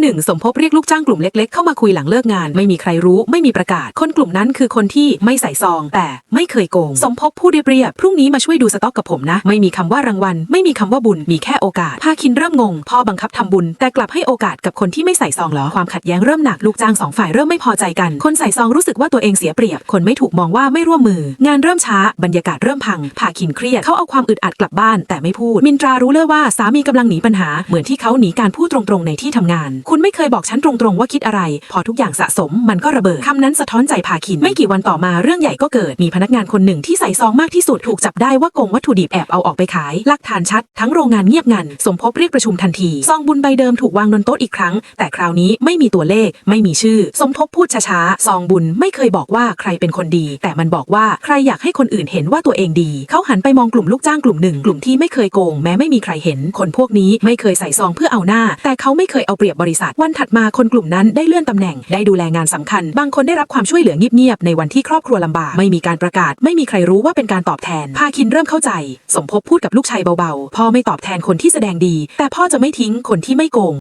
หนึ่งสมภพเรียกลูกจ้างกลุ่มเล็กๆเข้ามาคุยหลังเลิกงาน ไม่มีใครรู้ ไม่มีประกาศ คนกลุ่มนั้นคือคนที่ไม่ใส่ซอง แต่ไม่เคยโกง สมภพพูดเรียบๆพรุ่งนี้มาช่วยดูสต็อกกับผมนะ ไม่มีคำว่ารางวัล ไม่มีคำว่าบุญ มีแค่โอกาส ภาคินเริ่มงง พ่อบังคับทำบุญ แต่กลับให้โอกาสกับคนที่ไม่ใส่ซองเหรอ ความขัดแย้งเริ่มหนัก ลูกจ้างสองฝ่ายเริ่มไม่พอใจกัน คนใส่ซองรู้สึกว่าตัวเองเสียเปรียบ คนไม่ถูกมองว่าไม่ร่วมมือ งานเริ่มช้า บรรยากาศเริ่มพัง ภาคินเครียด เขาเอาความอึดอัดกลับบ้าน แต่ไม่พูด มินตรารู้เลยว่าสามีกำลังหนีปัญหา เหมือนที่เขาหนีการพูดตรงๆในที่ทำงานคุณไม่เคยบอกฉันตรงๆว่าคิดอะไร พอทุกอย่างสะสมมันก็ระเบิดคำนั้นสะท้อนใจภาคิน ไม่กี่วันต่อมาเรื่องใหญ่ก็เกิด มีพนักงานคนหนึ่งที่ใส่ซองมากที่สุดถูกจับได้ว่าโกงวัตถุดิบแอบเอาออกไปขายหลักฐานชัด ทั้งโรงงานเงียบงัน สมภพเรียกประชุมทันที ซองบุญใบเดิมถูกวางบนโต๊ะอีกครั้ง แต่คราวนี้ไม่มีตัวเลข ไม่มีชื่อ สมภพพูดช้าๆ ซองบุญไม่เคยบอกว่าใครเป็นคนดี แต่มันบอกว่าใครอยากให้คนอื่นเห็นว่าตัวเองดี เขาหันไปมองกลุ่มลูกจ้างกลุ่มหนึ่ง กลุ่มที่ไม่เคยโกงแม้ไม่มีใครเห็น คนพวกนี้ไม่เคยใส่ซองเพื่อเอาหน้า แต่เขาไม่เคยเอาเปรียบบริษัท วันถัดมาคนกลุ่มนั้นได้เลื่อนตำแหน่ง ได้ดูแลงานสำคัญ บางคนได้รับความช่วยเหลือเงียบๆ ในวันที่ครอบครัวลำบาก ไม่มีการประกาศ ไม่มีใครรู้ว่าเป็นการตอบแทน พาคินเริ่มเข้าใจ สมภพพูดกับลูกชายเบาๆ พ่อไม่ตอบแทนคนที่แสดงดี แต่พ่อจะไม่ทิ้งคนที่ไม่โกง